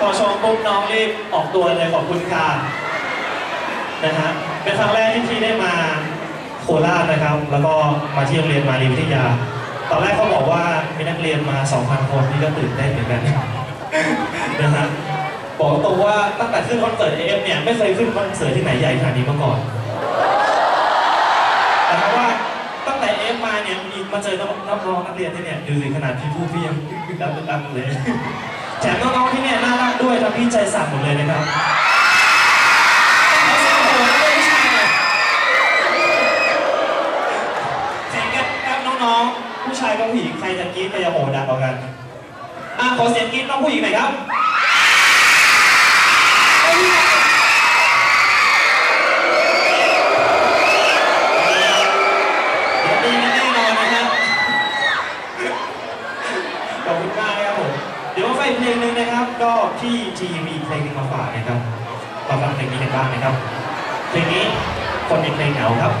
พอชมปุ๊บน้องรีบออกตัวเลยขอบคุณค่ะนะฮะเป็นครั้งแรกที่พี่ได้มาโคราชนะครับ แล้วก็มาที่โรงเรียนมารีวิทยา ตอนแรกเขาบอกว่ามีนักเรียนมา 2,000 คนนี่ก็ตื่นเต้นเหมือนกันนะฮะบอกตรงว่าตั้งแต่ขึ้นคอนเสิร์ตเอฟเนี่ยไม่เคยขึ้นคอนเสิร์ตที่ไหนใหญ่ขนาดนี้มาก่อน แต่เพราะว่าตั้งแต่เอฟมาเนี่ยมีมาเจอน้องน้องนักเรียนที่เนี่ยดูสิขนาดพี่พูดพี่ยังดังดังเลยแถมน้องๆที่เนี่ยน่ารักด้วยทำพี่ใจสั่นหมดเลยนะครับเอาเสียงโหดให้ผู้ชายหน่อยเสียงแก๊บๆน้องๆผู้ชายกับผู้หญิงใครจะกรี๊ดใครจะโหดดังกว่ากันอะขอเสียงกรี๊ดน้องผู้หญิงหน่อยครับ ขอบคุณมากนะครับผมเดี๋ยวมาฟังเพลงหนึ่งนะครับ ก็ที่ทีมีเพลงหนึงมาฝากนะครับมาฟังเพลงนี้กันบ้างนะครับเพลงนี้คนในเพลงเหงาครับ